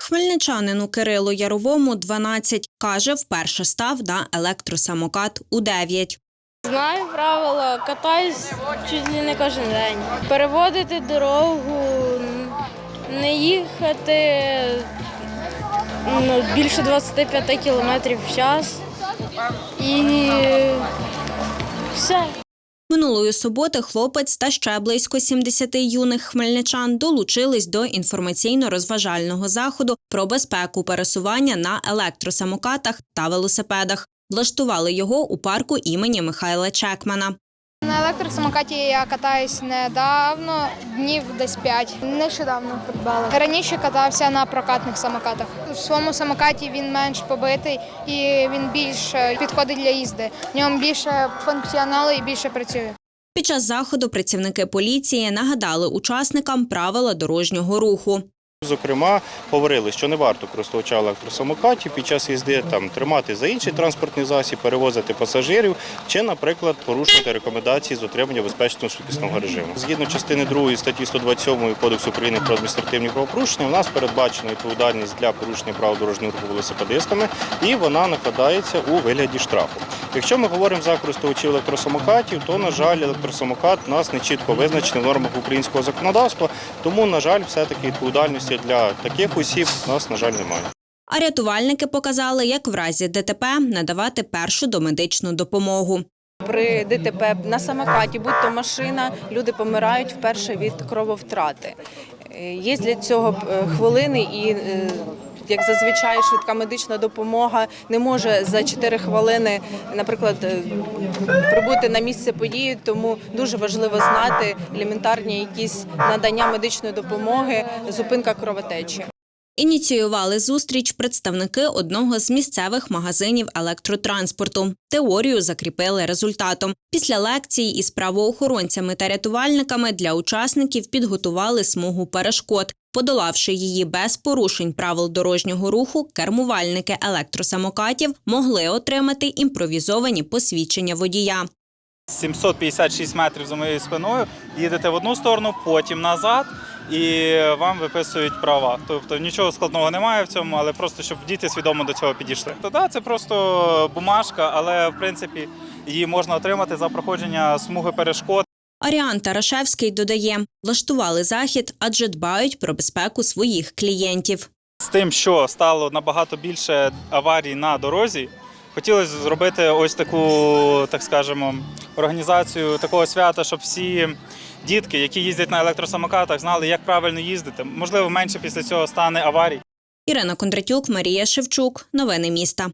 Хмельничанину Кирилу Яровому 12. Каже, вперше став на електросамокат у 9. Знаю правила, катаюсь чуть ли не кожен день. Переводити дорогу, не їхати ну, більше 25 кілометрів в час. І все. Минулої суботи хлопець та ще близько 70 юних хмельничан долучились до інформаційно-розважального заходу про безпеку пересування на електросамокатах та велосипедах. Влаштували його у парку імені Михайла Чекмана. На електросамокаті я катаюсь недавно, днів десь 5. Нещодавно придбала. Раніше катався на прокатних самокатах. У своєму самокаті він менш побитий і він більш е, підходить для їзди. В ньому більше функціоналу і більше працює. Під час заходу працівники поліції нагадали учасникам правила дорожнього руху. Зокрема, говорили, що не варто користувача електросамокатів під час їзди там тримати за інший транспортний засіб, перевозити пасажирів чи, наприклад, порушувати рекомендації з отримання безпечного швидкісного режиму. Згідно частини 2 статті 127 Кодексу України про адміністративні правопорушення, у нас передбачена відповідальність для порушення правил дорожнього руху велосипедистами, і вона накладається у вигляді штрафу. Якщо ми говоримо за користувачів електросамокатів, то на жаль, електросамокат у нас не чітко визначений в нормах українського законодавства, тому на жаль, все таки відповідальності для таких осіб у нас на жаль немає. А рятувальники показали, як в разі ДТП надавати першу домедичну допомогу. При ДТП на самокаті, будь-то машина, люди помирають вперше від крововтрати. Е, Є для цього е, хвилини і. Як зазвичай швидка медична допомога не може за 4 хвилини, наприклад, е, прибути на місце події, тому дуже важливо знати елементарні якісь надання медичної допомоги, зупинка кровотечі. Ініціювали зустріч представники одного з місцевих магазинів електротранспорту. Теорію закріпили результатом. Після лекції із правоохоронцями та рятувальниками для учасників підготували смугу перешкод. Подолавши її без порушень правил дорожнього руху, кермувальники електросамокатів могли отримати імпровізовані посвідчення водія. 756 метрів за моєю спиною, їдете в одну сторону, потім назад, і вам виписують права. Тобто нічого складного немає в цьому, але просто щоб діти свідомо до цього підійшли. То да, це просто бумажка, але в принципі її можна отримати за проходження смуги перешкод. Аріан Тарашевський додає, влаштували захід, адже дбають про безпеку своїх клієнтів. З тим, що стало набагато більше аварій на дорозі, хотілося зробити ось таку, так скажемо, організацію такого свята, щоб всі дітки, які їздять на електросамокатах, знали, як правильно їздити. Можливо, менше після цього стане аварій. Ірина Кондратюк, Марія Шевчук. Новини міста.